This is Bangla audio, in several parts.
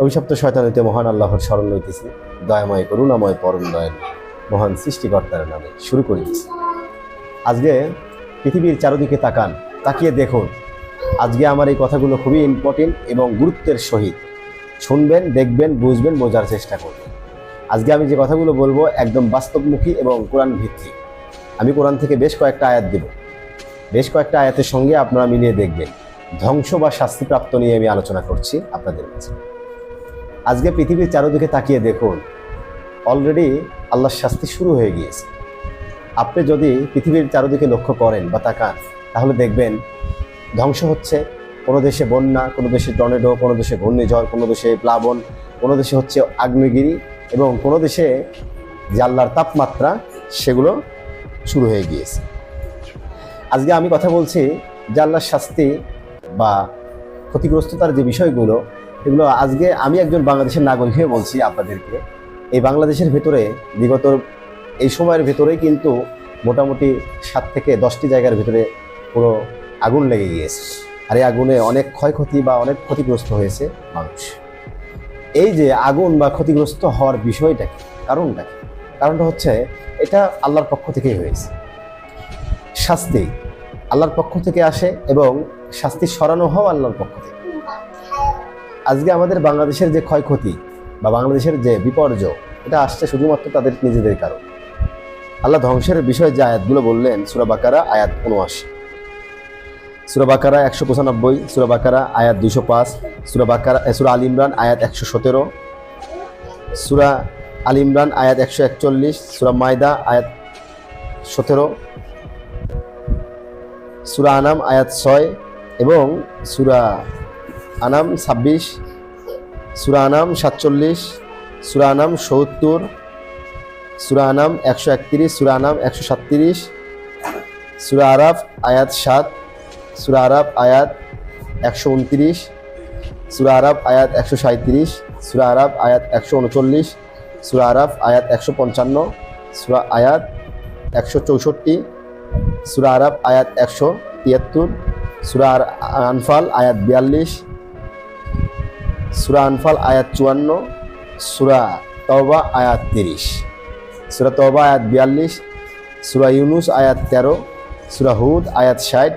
অভিশপ্ত শয়তানিতে মহান আল্লাহর স্মরণ লইতেছি। দয়াময় করুণাময় পরম দয়াল, মহান সৃষ্টিকর্তার নামে শুরু করেছি আজকে পৃথিবীর চারদিকে তাকান, তাকিয়ে দেখুন। আজকে আমার এই কথাগুলো খুবই ইম্পর্টেন্ট এবং গুরুত্বের সহিত। শুনবেন, দেখবেন, বুঝবেন, বোঝার চেষ্টা করবেন। আজকে আমি যে কথাগুলো বলব একদম বাস্তবমুখী এবং কোরআন ভিত্তিক আমি কোরআন থেকে বেশ কয়েকটা আয়াত দেব। বেশ কয়েকটা আয়াতের সঙ্গে আপনারা মিলিয়ে দেখবেন। ধ্বংস বা শাস্তিপ্রাপ্ত নিয়ে আমি আলোচনা করছি আপনাদের কাছে আজকে পৃথিবীর চারদিকে তাকিয়ে দেখুন অলরেডি আল্লাহর শাস্তি শুরু হয়ে গিয়েছে। আপনি যদি পৃথিবীর চারদিকে লক্ষ্য করেন বা তাকান, তাহলে দেখবেন ধ্বংস হচ্ছে। কোনো দেশে বন্যা, কোনো দেশে টর্নেডো, কোনো দেশে ঘূর্ণিঝড়, কোনো দেশে প্লাবন, কোনো দেশে হচ্ছে আগ্নেয়গিরি এবং কোনো দেশে জাল্লার তাপমাত্রা, সেগুলো শুরু হয়ে গিয়েছে। আজকে আমি কথা বলছি জাল্লার শাস্তি বা ক্ষতিগ্রস্ততার যে বিষয়গুলো এগুলো আজকে আমি একজন বাংলাদেশের নাগরিক হয়ে বলছি আপনাদেরকে। এই বাংলাদেশের ভেতরে বিগত এই সময়ের ভেতরেই কিন্তু মোটামুটি সাত থেকে দশটি জায়গার ভেতরে পুরো আগুন লেগে গিয়েছে। আর এই আগুনে অনেক ক্ষয়ক্ষতি বা অনেক ক্ষতিগ্রস্ত হয়েছে মানুষ। এই যে আগুন বা ক্ষতিগ্রস্ত হওয়ার বিষয়টা কি? কারণটা কি? কারণটা হচ্ছে এটা আল্লাহর পক্ষ থেকেই হয়েছে। শাস্তি আল্লাহর পক্ষ থেকে আসে এবং শাস্তি সরানো হও আল্লাহর পক্ষ থেকে। আজকে আমাদের বাংলাদেশের যে ক্ষয়ক্ষতি বা বাংলাদেশের যে বিপর্যয়, এটা আসছে শুধুমাত্র তাদের নিজেদের কারণ। আল্লাহ ধ্বংসের বিষয়ে যে আয়াতগুলো বললেন, সুরা বাকারা, আয়াত উনআশি। সুরা বাকারা একশো পঁচানব্বই, সুরা বাকারা আয়াত দুশো পাঁচ, সুরা বাকারা সুরা আল ইমরান আয়াত একশো সতেরো, সুরা আল ইমরান আয়াত একশো একচল্লিশ, সুরা মায়দা আয়াত সতেরো, সুরা আনাম আয়াত ছয় এবং সুরা আনাম ছাব্বিশ সুরানাম সাতচল্লিশ সুরানাম সত্তর, সুরা আনাম একশো একত্রিশ, সুরা আনাম একশো সাতত্রিশ, সুরা আরাফ আয়াত সাত, সুরা আরাফ আয়াত একশো উনত্রিশ, সুরা আরাফ আয়াত একশো সাঁত্রিশ সুরা আরাফ আয়াত একশো উনচল্লিশ, সুরা আরাফ আয়াত একশো পঞ্চান্ন, সুরা আয়াত একশো চৌষট্টি, সুরা আরাফ আয়াত একশো তিয়াত্তর, সুরা আনফাল আয়াত বিয়াল্লিশ সুরা আনফাল আয়াত চুয়ান্ন, সুরা তওবা আয়াত তিরিশ। সুরা তওবা আয়াত বিয়াল্লিশ, সুরা ইউনুস আয়াত তেরো, সুরা হুদ আয়াত ষাট,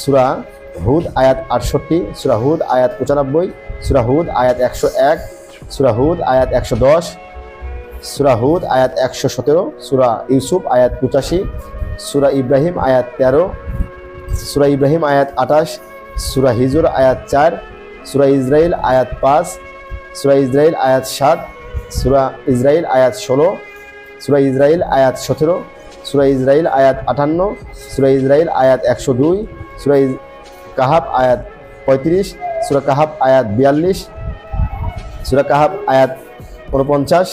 সুরা হুদ আয়াত আটষট্টি, সুরা হুদ আয়াত পঁচানব্বই, সুরা হুদ আয়াত একশো এক, সুরা হুদ আয়াত একশো দশ, সুরা হুদ আয়াত একশো সতেরো, সুরা ইউসুফ আয়াত পঁচাশি, সুরা ইব্রাহিম আয়াত তেরো, সুরা ইব্রাহিম আয়াত আঠাশ, সুরা হিজুর আয়াত চার সুরা ইসরাইল আয়াত পাঁচ, সুরা ইসরাইল আয়াত সাত, সুরা ইসরাইল আয়াত ষোলো, সুরা ইসরাইল আয়াত সতেরো, সুরা ইসরাইল আয়াত আটান্ন, সুরা ইসরাইল আয়াত একশো দুই, সুরা কাহাব আয়াত পঁয়ত্রিশ, সুরা কাহাব আয়াত বিয়াল্লিশ, সুরা কাহাব আয়াত উনপঞ্চাশ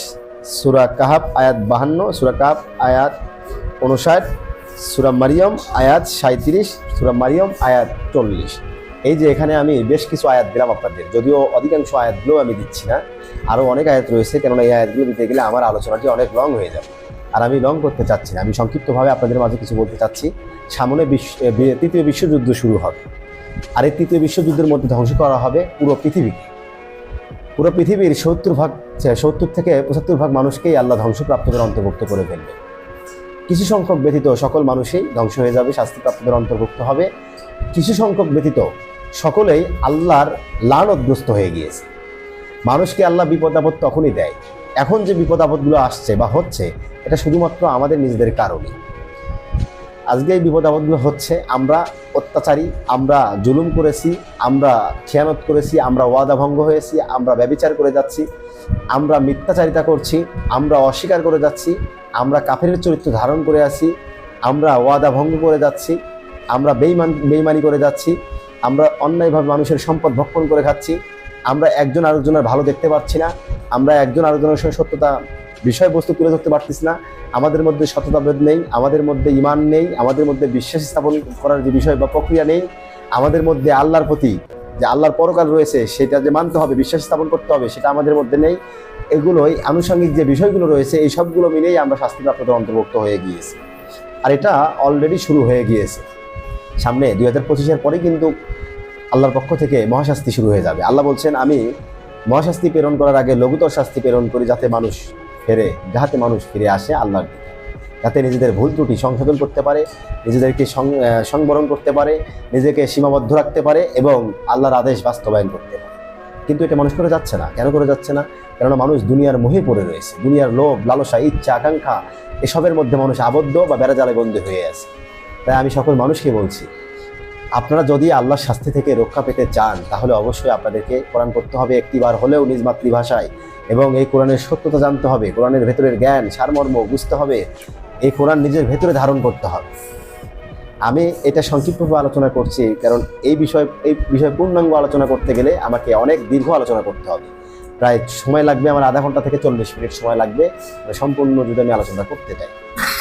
সুরা কাহাব আয়াত বাহান্ন, সুরা কাহাব আয়াত উনষাট সুরা মারিয়ম আয়াত সাঁত্রিশ সুরা মারিয়ম আয়াত চল্লিশ। এই যে এখানে আমি বেশ কিছু আয়াত দিলাম আপনাদের, যদিও অধিকাংশ আয়াতগুলো আমি দিচ্ছি না, আরও অনেক আয়াত রয়েছে, কেননা এই আয়াতগুলো দিতে গেলে আমার আলোচনাটি অনেক লং হয়ে যাবে। আর আমি লং করতে চাচ্ছি না, আমি সংক্ষিপ্তভাবে আপনাদের মাঝে কিছু বলতে চাচ্ছি। সামনে বিশ্ব তৃতীয় বিশ্বযুদ্ধ শুরু হবে। আর এই তৃতীয় বিশ্বযুদ্ধের মধ্যে ধ্বংস করা হবে পুরো পৃথিবীকে। পুরো পৃথিবীর সত্তর ভাগ সত্তর থেকে পঁচাত্তর ভাগ মানুষকেই আল্লাহ ধ্বংসপ্রাপ্তদের অন্তর্ভুক্ত করে ফেলবে। কিছু সংখ্যক ব্যতীত সকল মানুষই ধ্বংস হয়ে যাবে, শাস্তিপ্রাপ্তদের অন্তর্ভুক্ত হবে। কিছু সংখ্যক ব্যতীত সকলেই আল্লাহর লানতগ্রস্ত হয়ে গিয়েছে। মানুষকে আল্লাহ বিপদ আপদ তখনই দেয়। এখন যে বিপদ আপদগুলো আসছে বা হচ্ছে, এটা শুধুমাত্র আমাদের নিজেদের কারণে আজকে এই বিপদ আপদগুলো হচ্ছে, আমরা অত্যাচারী, আমরা জুলুম করেছি, আমরা খেয়ানত করেছি, আমরা ওয়াদা ভঙ্গ হয়েছি, আমরা ব্যবিচার করে যাচ্ছি, আমরা মিথ্যাচারিতা করছি, আমরা অস্বীকার করে যাচ্ছি, আমরা কাফের চরিত্র ধারণ করে আছি, আমরা ওয়াদা ভঙ্গ করে যাচ্ছি, আমরা বেইমান, বেইমানি করে যাচ্ছি আমরা অন্যায়ভাবে মানুষের সম্পদ ভক্ষণ করে খাচ্ছি, আমরা একজন আরেকজনের ভালো দেখতে পাচ্ছি না, আমরা একজন আরেকজনের সঙ্গে সত্যতা বিষয়বস্তু তুলে ধরতে পারতেছি না, আমাদের মধ্যে সততাবোধ নেই, আমাদের মধ্যে ইমান নেই, আমাদের মধ্যে বিশ্বাস স্থাপন করার যে বিষয় বা প্রক্রিয়া নেই, আমাদের মধ্যে আল্লাহর প্রতি যে আল্লাহর পরকাল রয়েছে, সেটা যে মানতে হবে, বিশ্বাস স্থাপন করতে হবে, সেটা আমাদের মধ্যে নেই। এগুলোই আনুষঙ্গিক যে বিষয়গুলো রয়েছে, এই সবগুলো মিলেই আমরা শাস্তিপ্রাপ্তদের অন্তর্ভুক্ত হয়ে গিয়েছি। আর এটা অলরেডি শুরু হয়ে গিয়েছে। সামনে দুই হাজার পঁচিশের পরেই কিন্তু আল্লাহর পক্ষ থেকে মহাশাস্তি শুরু হয়ে যাবে। আল্লাহ বলছেন, আমি মহাশাস্তি প্রেরণ করার আগে লঘুতর শাস্তি প্রেরণ করি যাতে মানুষ ফেরে যাতে মানুষ ফিরে আসে আল্লাহর দিকে। যাতে নিজেদের ভুল ত্রুটি সংশোধন করতে পারে, নিজেদেরকে সংবরণ করতে পারে, নিজেকে সীমাবদ্ধ রাখতে পারে এবং আল্লাহর আদেশ বাস্তবায়ন করতে পারে। কিন্তু এটা মানুষ করে যাচ্ছে না। কেন করে যাচ্ছে না? কেননা মানুষ দুনিয়ার মোহে পড়ে রয়েছে। দুনিয়ার লোভ, লালসা, ইচ্ছা, আকাঙ্ক্ষা, এসবের মধ্যে মানুষ আবদ্ধ বা বেড়াজালে বন্দী হয়ে আছে। তাই আমি সকল মানুষকে বলছি, আপনারা যদি আল্লাহর শাস্তি থেকে রক্ষা পেতে চান, তাহলে অবশ্যই আপনাদেরকে কোরআন করতে হবে একটিবার হলেও নিজ মাতৃভাষায় এবং এই কোরআনের সত্যতা জানতে হবে, কোরআনের ভেতরের জ্ঞান, সারমর্ম বুঝতে হবে, এই কোরআন নিজের ভেতরে ধারণ করতে হবে। আমি এটা সংক্ষিপ্তভাবে আলোচনা করছি, কারণ এই বিষয়, এই বিষয়ে পূর্ণাঙ্গ আলোচনা করতে গেলে আমাকে অনেক দীর্ঘ আলোচনা করতে হবে। প্রায় সময় লাগবে আমার আধা ঘণ্টা থেকে চল্লিশ মিনিট সময় লাগবে মানে সম্পূর্ণ যদি আমি আলোচনা করতে চাই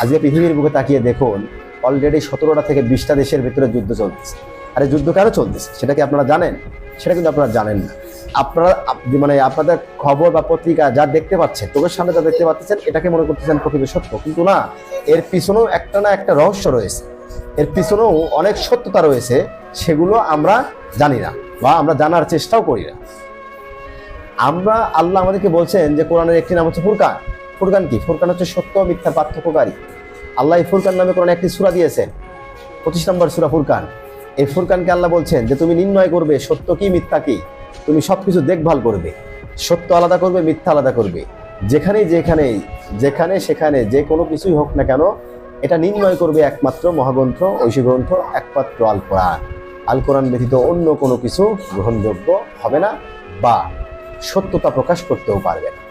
আজকে পৃথিবীর বুকে তাকিয়ে দেখুন অলরেডি সতেরোটা থেকে বিশটা দেশের ভিতরে যুদ্ধ চলতেছে। আরে যুদ্ধ কেন চলতেছে? সেটা কি আপনারা জানেন? সেটা কিন্তু আপনারা জানেন না। আপনারা মানে আপনাদের খবর বা পত্রিকা যা দেখতে পাচ্ছেন, চোখের সামনে যা দেখতে পাচ্ছেন, এটাকে মনে করতেছেন প্রকৃত সত্য। কিন্তু না, এর পিছনেও একটা না একটা রহস্য রয়েছে। এর পিছনেও অনেক সত্যতা রয়েছে, সেগুলো আমরা জানি না বা আমরা জানার চেষ্টাও করি না। আমরা, আল্লাহ আমাদেরকে বলছেন যে কোরআনের একটি নাম হচ্ছে ফুরকান। ফুরকান কি? ফুরকান হচ্ছে সত্য মিথ্যা পার্থক্যকারী। আল্লাহ ফুরকান নামে কোরআন একটি সুরা দিয়েছেন। পঁচিশ নম্বর সুরা ফুরকান। এই ফুরকানকে আল্লাহ বলছেন যে, তুমি নির্ণয় করবে সত্য কি, মিথ্যা কি? তুমি সব কিছু দেখভাল করবে। সত্য আলাদা করবে, মিথ্যা আলাদা করবে। যেখানে যেখানে যেখানে, সেখানে যে কোনো কিছুই হোক না কেন, এটা নির্ণয় করবে একমাত্র মহাগ্রন্থ ঐশী গ্রন্থ একমাত্র আল কোরআন আল কোরআন ব্যতীত অন্য কোনো কিছু গ্রহণযোগ্য হবে না বা সত্যতা প্রকাশ করতেও পারবে না।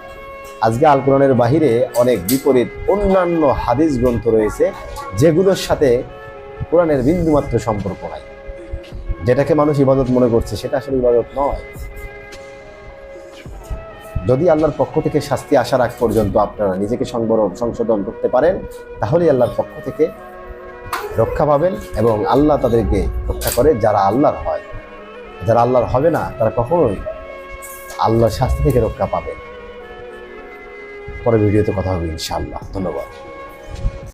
আজকে আল কোরআনের বাহিরে অনেক বিপরীত অন্যান্য হাদিস গ্রন্থ রয়েছে, যেগুলোর সাথে কোরআনের বিন্দুমাত্র সম্পর্ক নাই। যেটাকে মানুষ ইবাদত মনে করছে, সেটা আসলে ইবাদত নয়। যদি আল্লাহর পক্ষ থেকে শাস্তি আসার আগ পর্যন্ত আপনারা নিজেকে সংবরণ সংশোধন করতে পারেন, তাহলেই আল্লাহর পক্ষ থেকে রক্ষা পাবেন এবং আল্লাহ তাদেরকে রক্ষা করে যারা আল্লাহর হয়। যারা আল্লাহর হবে না, তারা কখনোই আল্লাহর শাস্তি থেকে রক্ষা পাবে পরে ভিডিওতে কথা হবে ইনশাআল্লাহ। ধন্যবাদ।